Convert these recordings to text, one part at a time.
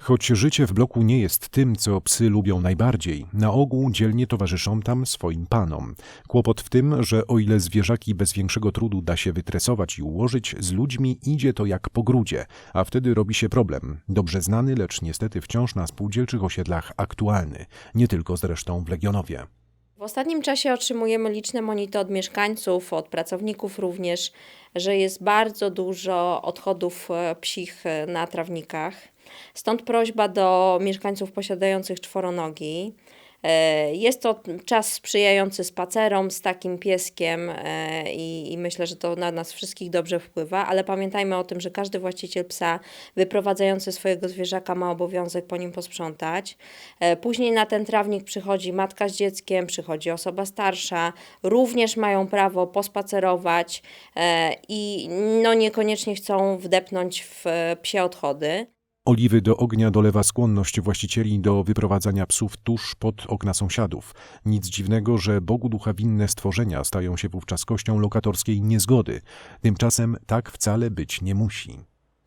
Choć życie w bloku nie jest tym, co psy lubią najbardziej, na ogół dzielnie towarzyszą tam swoim panom. Kłopot w tym, że o ile zwierzaki bez większego trudu da się wytresować i ułożyć, z ludźmi idzie to jak po grudzie, a wtedy robi się problem. Dobrze znany, lecz niestety wciąż na spółdzielczych osiedlach aktualny. Nie tylko zresztą w Legionowie. W ostatnim czasie otrzymujemy liczne monity od mieszkańców, od pracowników również, że jest bardzo dużo odchodów e, psich e, na trawnikach. Stąd prośba do mieszkańców posiadających czworonogi. E, Jest to czas sprzyjający spacerom z takim pieskiem e, i, i myślę, że to na nas wszystkich dobrze wpływa, ale pamiętajmy o tym, że każdy właściciel psa wyprowadzający swojego zwierzaka ma obowiązek po nim posprzątać. E, Później na ten trawnik przychodzi matka z dzieckiem, przychodzi osoba starsza, również mają prawo pospacerować i no niekoniecznie chcą wdepnąć w psie odchody. Oliwy do ognia dolewa skłonność właścicieli do wyprowadzania psów tuż pod okna sąsiadów. Nic dziwnego, że Bogu ducha winne stworzenia stają się wówczas kością lokatorskiej niezgody. Tymczasem tak wcale być nie musi.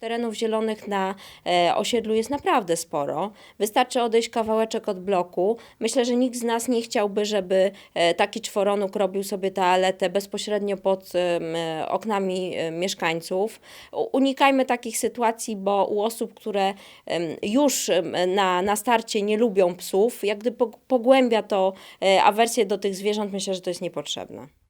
Terenów zielonych na e, osiedlu jest naprawdę sporo. Wystarczy odejść kawałeczek od bloku. Myślę, że nikt z nas nie chciałby, żeby e, taki czworonóg robił sobie toaletę bezpośrednio pod e, oknami mieszkańców. Unikajmy takich sytuacji, bo u osób, które już na, na starcie nie lubią psów, jak pog- pogłębia to awersję do tych zwierząt, myślę, że to jest niepotrzebne.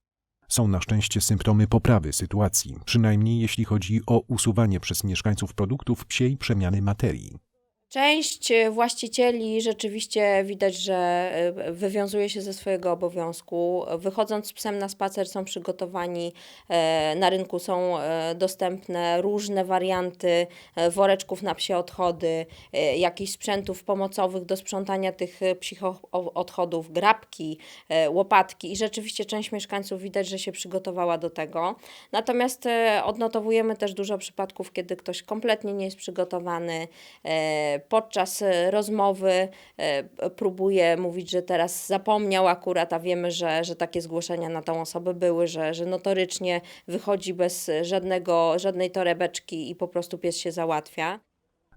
Są na szczęście symptomy poprawy sytuacji, przynajmniej jeśli chodzi o usuwanie przez mieszkańców produktów psiej przemiany materii. Część e, właścicieli rzeczywiście widać, że e, wywiązuje się ze swojego obowiązku. Wychodząc z psem na spacer, są przygotowani. e, Na rynku są dostępne różne warianty woreczków na psie odchody, jakichś sprzętów pomocowych do sprzątania tych psich odchodów, grabki, łopatki. I rzeczywiście część mieszkańców widać, że się przygotowała do tego. Natomiast odnotowujemy też dużo przypadków, kiedy ktoś kompletnie nie jest przygotowany. Podczas e, rozmowy e, próbuje mówić, że teraz zapomniał akurat, a wiemy, że, że takie zgłoszenia na tą osobę były, że, że notorycznie wychodzi bez żadnego, żadnej torebeczki i po prostu pies się załatwia.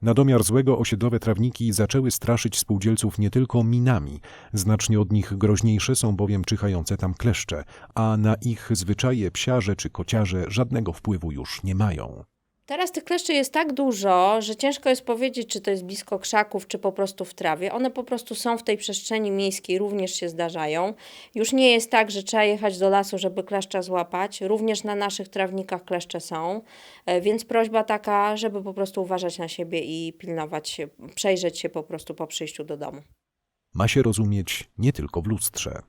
Na domiar złego osiedlowe trawniki zaczęły straszyć spółdzielców nie tylko minami. Znacznie od nich groźniejsze są bowiem czyhające tam kleszcze, a na ich zwyczaje psiarze czy kociarze żadnego wpływu już nie mają. Teraz tych kleszczy jest tak dużo, że ciężko jest powiedzieć, czy to jest blisko krzaków, czy po prostu w trawie. One po prostu są w tej przestrzeni miejskiej, również się zdarzają. Już nie jest tak, że trzeba jechać do lasu, żeby kleszcza złapać. Również na naszych trawnikach kleszcze są. E, Więc prośba taka, żeby po prostu uważać na siebie i pilnować się, przejrzeć się po prostu po przyjściu do domu. Ma się rozumieć nie tylko w lustrze.